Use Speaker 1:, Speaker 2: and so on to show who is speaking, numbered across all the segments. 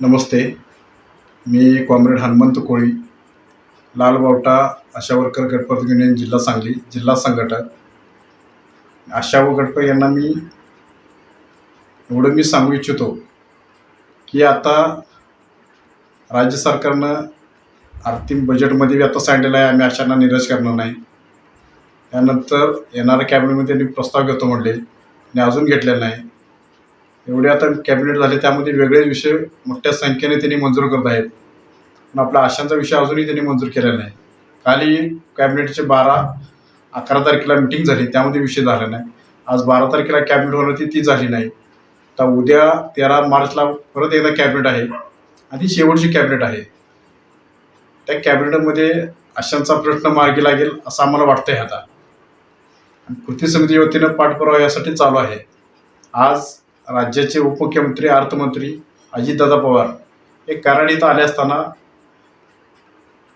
Speaker 1: नमस्ते. मी comrade Hanumant Koli लालबावटा ASHA worker गटपत union जिल्हा सांगली जिल्हा संघटक. आशा व गटपत यांना मी एवढं मी सांगू इच्छितो की आता राज्य सरकारनं आर्थिक बजेटमध्ये बी आता सांगितलेलं आहे आम्ही आशांना निराश करणार नाही. त्यानंतर येणाऱ्या कॅबिनेटमध्ये त्यांनी प्रस्ताव घेतो म्हणले आणि अजून घेतलेला नाही. एवढे आता कॅबिनेट झाले त्यामध्ये वेगळे विषय मोठ्या संख्येने त्यांनी मंजूर करत आहेत. पण आपल्या आशांचा विषय अजूनही त्यांनी मंजूर केला नाही. कालही कॅबिनेटचे बारा अकरा तारखेला मिटिंग झाली त्यामध्ये विषय झाला नाही. आज बारा तारखेला कॅबिनेट होणार ती झाली नाही. तर उद्या तेरा मार्चला परत एकदा कॅबिनेट आहे आणि ती शेवटची कॅबिनेट आहे. त्या कॅबिनेटमध्ये आशांचा प्रश्न मार्गी लागेल असं आम्हाला वाटतंय आता. आणि कृती समितीच्या वतीनं पाठपुरावा यासाठी चालू आहे. आज राज्याचे उपमुख्यमंत्री अर्थमंत्री अजितदादा पवार हे कराडीत इथं आले असताना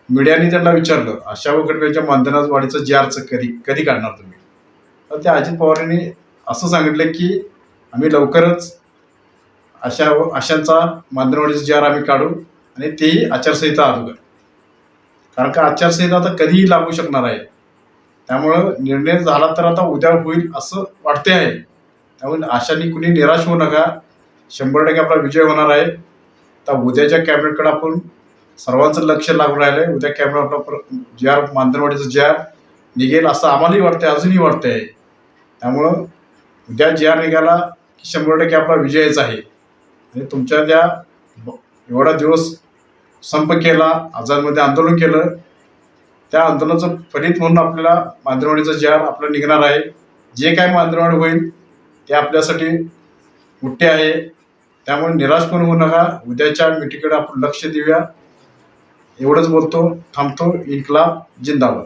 Speaker 1: मीडियाने त्यांना विचारलं अशा व गटबाईच्या वाढीचं जे अर्ज कधी कधी काढणार तुम्ही? तर त्या अजित पवारांनी असं सांगितलं की आम्ही लवकरच अशा अशांचा मानधनवाढीचं जे आर आम्ही काढू आणि तेही आचारसंहिता अगोदर. कारण का आचारसंहिता आता कधीही लागू शकणार आहे. त्यामुळं निर्णय झाला तर आता उद्या होईल असं वाटते आहे त्यामुळे आशाने कुणी निराश होऊ नका. शंभर टक्के आपला विजय होणार आहे. तर उद्याच्या कॅबिनेटकडे आपण सर्वांचं लक्ष लागून राहिलं आहे उद्या कॅबिनेट आपला जे आर मांदरवाडीचं जे आर निघेल असं आम्हालाही वाटतंय अजूनही वाटतंय. आहे त्यामुळं उद्या जे आर निघाला की शंभर टक्के आपला विजयच आहे. आणि तुमच्या त्या ब- एवढा दिवस संप केला आझादमध्ये आंदोलन केलं त्या आंदोलनाचं फलित म्हणून आपल्याला मांदरवाडीचं जे आर आपलं निघणार आहे. जे काय मांदरवाडी होईल ते आपल्यासाठी मोठे आहे. त्यामुळे निराश पण होऊ नका. उद्याच्या मिटीकडे आपण लक्ष देऊया. एवढंच बोलतो. थांबतो. इन्कलाब जिंदाबाद.